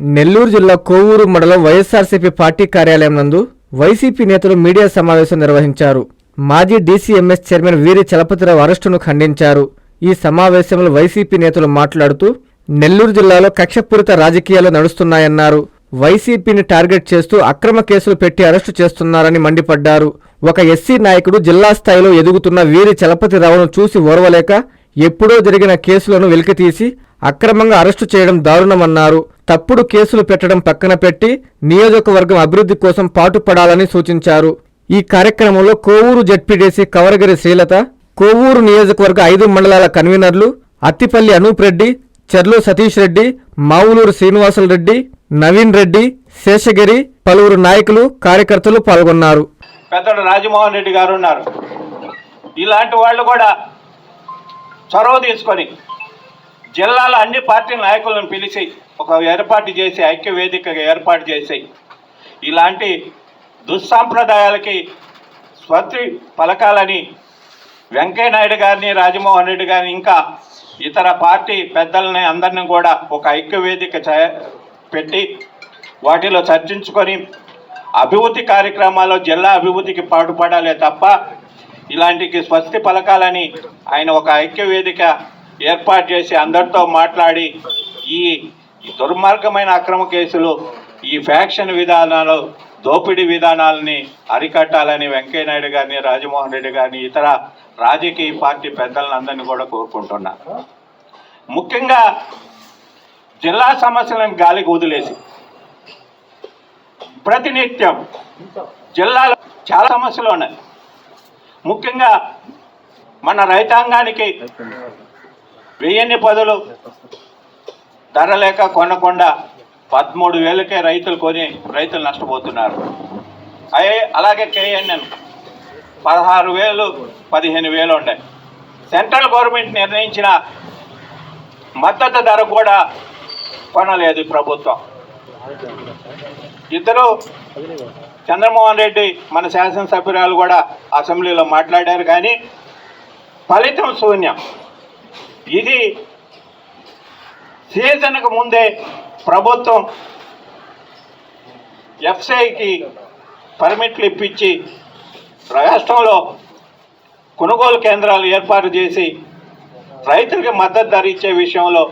నెల్లూరు జిల్లా కోవూరు మండలం వైఎస్ఆర్సీపీ పార్టీ కార్యాలయం నందు వైసీపీ నేతలు మీడియా సమావేశం నిర్వహించారు. మాజీ డీసీఎంఎస్ చైర్మన్ వీరి చలపతిరావు అరెస్టును ఖండించారు. ఈ సమావేశంలో వైసీపీ నేతలు మాట్లాడుతూ నెల్లూరు జిల్లాలో కక్షపూరిత రాజకీయాలు నడుస్తున్నాయన్నారు. వైసీపీని టార్గెట్ చేస్తూ అక్రమ కేసులు పెట్టి అరెస్టు చేస్తున్నారని మండిపడ్డారు. ఒక ఎస్సీ నాయకుడు జిల్లా స్థాయిలో ఎదుగుతున్న వీరి చలపతిరావును చూసి ఓర్వలేక ఎప్పుడో జరిగిన కేసులను వెలికితీసి అక్రమంగా అరెస్టు చేయడం దారుణమన్నారు. తప్పుడు కేసులు పెట్టడం పక్కన పెట్టి నియోజకవర్గం అభివృద్ధి కోసం పాటుపడాలని సూచించారు. ఈ కార్యక్రమంలో కోవూరు జడ్పీడీసీ కవరగిరి శ్రీలత కోవూరు నియోజకవర్గ ఐదు మండలాల కన్వీనర్లు అత్తిపల్లి అనూప్ రెడ్డి చెర్లు సతీష్ రెడ్డి మావులూరు శ్రీనివాసుల రెడ్డి నవీన్ రెడ్డి శేషగిరి పలువురు నాయకులు కార్యకర్తలు పాల్గొన్నారు. పెద్దడు రాజమోహన్ రెడ్డి గారు ఉన్నారు. ఇలాంటి వాళ్ళు కూడా చొరవ తీసుకొని జిల్లాలో అన్ని పార్టీ నాయకులను పిలిచి ఒక ఏర్పాటు చేసి ఐక్యవేదికగా ఏర్పాటు చేసి ఇలాంటి దుస్సాంప్రదాయాలకి స్వతి పలకాలని వెంకయ్యనాయుడు గారిని రాజమోహన్ రెడ్డి గారిని ఇంకా ఇతర పార్టీ పెద్దలని అందరిని కూడా ఒక ఐక్య వేదిక పెట్టి వాటిలో చర్చించుకొని అభివృద్ధి కార్యక్రమాల్లో జిల్లా అభివృద్ధికి పాటుపడాలే తప్ప ఇలాంటికి స్వస్తి పలకాలని ఆయన ఒక ఐక్య వేదిక ఏర్పాటు చేసి అందరితో మాట్లాడి ఈ దుర్మార్గమైన అక్రమ కేసులు ఈ ఫ్యాక్షన్ విధానాలు దోపిడీ విధానాలని అరికట్టాలని వెంకయ్యనాయుడు గారిని రాజమోహన్ రెడ్డి గారిని ఇతర రాజకీయ పార్టీ పెద్దలను అందరినీ కూడా కోరుకుంటున్నా. ముఖ్యంగా జిల్లా సమస్యలను గాలికి వదిలేసి ప్రతినిత్యం జిల్లాలో చాలా సమస్యలు ఉన్నాయి. ముఖ్యంగా మన రైతాంగానికి వెయ్యిన్ని పదులు. ధర లేక కొనకుండా పదమూడు వేలకే రైతులు కొని రైతులు నష్టపోతున్నారు. అయ్యే అలాగే కేఎన్ఎన్. పదహారు వేలు పదిహేను వేలు ఉన్నాయి సెంట్రల్ గవర్నమెంట్ నిర్ణయించిన మద్దతు ధర కూడా కొనలేదు ప్రభుత్వం. ఇద్దరు చంద్రమోహన్ రెడ్డి మన శాసనసభ్యురాలు కూడా అసెంబ్లీలో మాట్లాడారు కానీ ఫలితం శూన్యం. ఇది సీజన్కు ముందే ప్రభుత్వం ఎఫ్సీఐకి పర్మిట్లు ఇప్పించి రాష్ట్రంలో కొనుగోలు కేంద్రాలు ఏర్పాటు చేసి రైతులకి మద్దతు ధర ఇచ్చే విషయంలో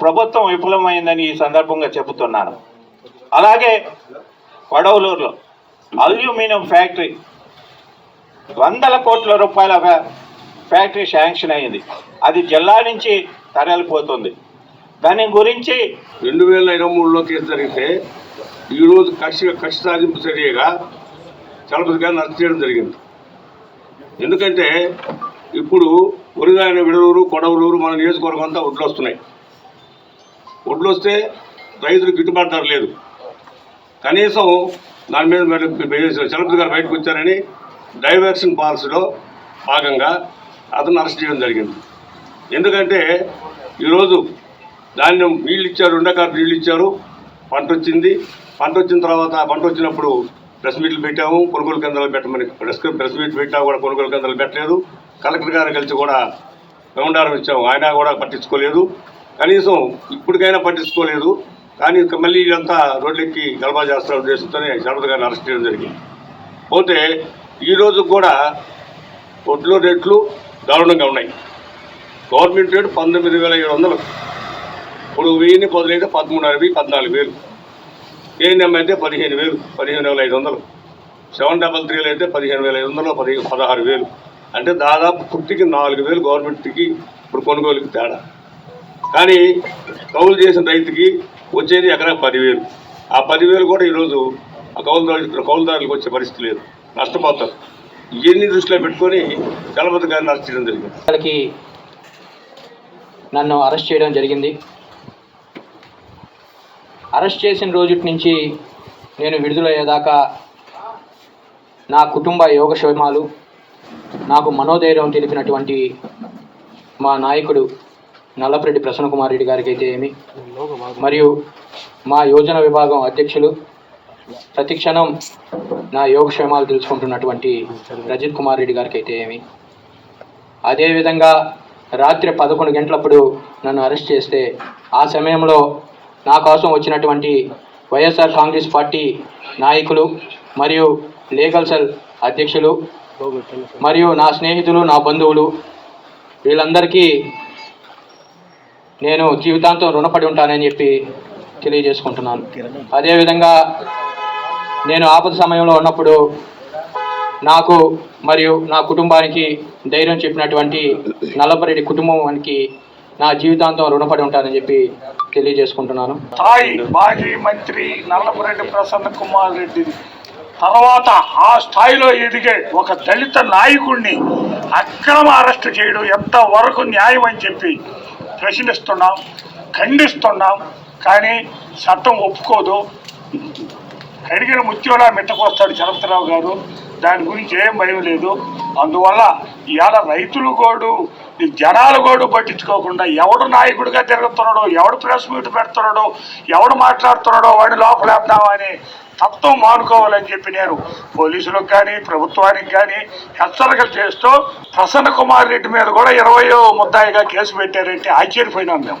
ప్రభుత్వం విఫలమైందని ఈ సందర్భంగా చెబుతున్నాను. అలాగే వడవలూరులో అల్యూమినియం ఫ్యాక్టరీ వందల కోట్ల రూపాయల ఫ్యాక్టరీ శాంక్షన్ అయింది. అది జిల్లా నుంచి తరలిపోతుంది. దాని గురించి రెండు వేల ఇరవై మూడులో కేసు జరిగితే ఈరోజు కక్ష కక్ష సాధింపు చర్యగా చలపతి గారిని అరెస్ట్ చేయడం జరిగింది. ఎందుకంటే ఇప్పుడు ఉరిగాయన విడలూరు కొడవలూరు మన నియోజకవర్గం అంతా ఒడ్లు వస్తున్నాయి. ఒడ్లు వస్తే రైతులు గిట్టుబాటు ధర లేదు. కనీసం దాని మీద చలపతి గారు బయటకు వచ్చారని డైవర్షన్ పాలసీలో భాగంగా అతను అరెస్ట్ చేయడం జరిగింది. ఎందుకంటే ఈరోజు ధాన్యం నీళ్ళు ఇచ్చారు ఉండకారు నీళ్ళు ఇచ్చారు పంట వచ్చింది పంట వచ్చిన తర్వాత పంట వచ్చినప్పుడు ప్రెస్ మీట్లు పెట్టాము కొనుగోలు కేంద్రాలు పెట్టమని ప్రెస్ ప్రెస్ మీట్ పెట్టా కూడా కొనుగోలు కేంద్రాలు పెట్టలేదు. కలెక్టర్ గారు కలిసి కూడా మెమండారం ఇచ్చాము. ఆయన కూడా పట్టించుకోలేదు. కనీసం ఇప్పటికైనా పట్టించుకోలేదు. కానీ మళ్ళీ ఇదంతా రోడ్లెక్కి గలబా చేస్తున్న ఉద్దేశంతోనే శరద్ గారిని అరెస్ట్ చేయడం జరిగింది. పోతే ఈరోజు కూడా ఒడ్లు రేట్లు దారుణంగా ఉన్నాయి. గవర్నమెంట్ రేటు పంతొమ్మిది వేల ఏడు వందలు. ఇప్పుడు వెయ్యిని పదులైతే పదమూడు వెయ్యి పద్నాలుగు వేలు. ఏఎన్ఎం అయితే పదిహేను వేలు పదిహేను వేల ఐదు వందలు. సెవెన్ డబల్ త్రీలు అయితే పదిహేను వేల ఐదు వందలు పది పదహారు వేలు. అంటే దాదాపు పుట్టికి నాలుగు వేలు గవర్నమెంట్కి ఇప్పుడు కొనుగోలుకి తేడా. కానీ కౌలు చేసిన రైతుకి వచ్చేది ఎకరా పదివేలు. ఆ పదివేలు కూడా ఈరోజు ఆ కౌలుదారు కౌలుదారులకు వచ్చే పరిస్థితి లేదు. నష్టపోతారు. ఇవన్నీ దృష్టిలో పెట్టుకొని చలపతి గారిని అరెస్ట్ చేయడం జరిగింది. వాళ్ళకి నన్ను అరెస్ట్ చేయడం జరిగింది. అరెస్ట్ చేసిన రోజు నుంచి నేను విడుదలయ్యేదాకా నా కుటుంబ యోగక్షేమాలు నాకు మనోధైర్యం తెలిపినటువంటి మా నాయకుడు నల్లపరెడ్డి ప్రసన్న కుమార్ రెడ్డి గారికి అయితే ఏమి మరియు మా యోజన విభాగం అధ్యక్షులు ప్రతిక్షణం నా యోగక్షేమాలు తెలుసుకుంటున్నటువంటి రజిత్ కుమార్ రెడ్డి గారికి అయితే ఏమి? అదేవిధంగా రాత్రి పదకొండు గంటలప్పుడు నన్ను అరెస్ట్ చేస్తే ఆ సమయంలో నా కోసం వచ్చినటువంటి వైఎస్ఆర్ కాంగ్రెస్ పార్టీ నాయకులు మరియు లీగల్ సెల్ అధ్యక్షులు మరియు నా స్నేహితులు నా బంధువులు వీళ్ళందరికీ నేను జీవితాంతం రుణపడి ఉంటానని చెప్పి తెలియజేసుకుంటున్నాను. అదేవిధంగా నేను ఆపద సమయంలో ఉన్నప్పుడు నాకు మరియు నా కుటుంబానికి ధైర్యం చెప్పినటువంటి నల్లపరెడ్డి కుటుంబానికి నా జీవితాంతం రుణపడి ఉంటానని చెప్పి తెలియజేసుకుంటున్నాను. స్థాయి మాజీ మంత్రి నల్లపురెడ్డి ప్రసన్న కుమార్ రెడ్డి తర్వాత ఆ స్థాయిలో ఎదిగే ఒక దళిత నాయకుడిని అక్రమ అరెస్ట్ చేయడం ఎంతవరకు న్యాయం అని చెప్పి ప్రశ్నిస్తున్నాం ఖండిస్తున్నాం. కానీ చట్టం ఒప్పుకోదు. అడిగిన ముత్యంలా మిట్టకొస్తాడు చలపతిరావు గారు. దాని గురించి ఏం భయం లేదు. అందువల్ల ఇవాళ రైతులు గోడు ఈ జనాల గోడు పట్టించుకోకుండా ఎవడు నాయకుడిగా తిరుగుతున్నాడో ఎవడు ప్రెస్ మీట్ పెడుతున్నాడో ఎవడు మాట్లాడుతున్నాడో వాడిని లోపలేద్దామని తత్వం మానుకోవాలని చెప్పి నేను పోలీసులకు కానీ ప్రభుత్వానికి కానీ హెచ్చరికలు చేస్తూ ప్రసన్న కుమార్ రెడ్డి మీద కూడా ఇరవయో ముద్దాయిగా కేసు పెట్టారంటే ఆశ్చర్యపోయినాం మేము.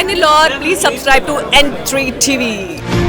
Hi Nilor, please subscribe to N3 TV.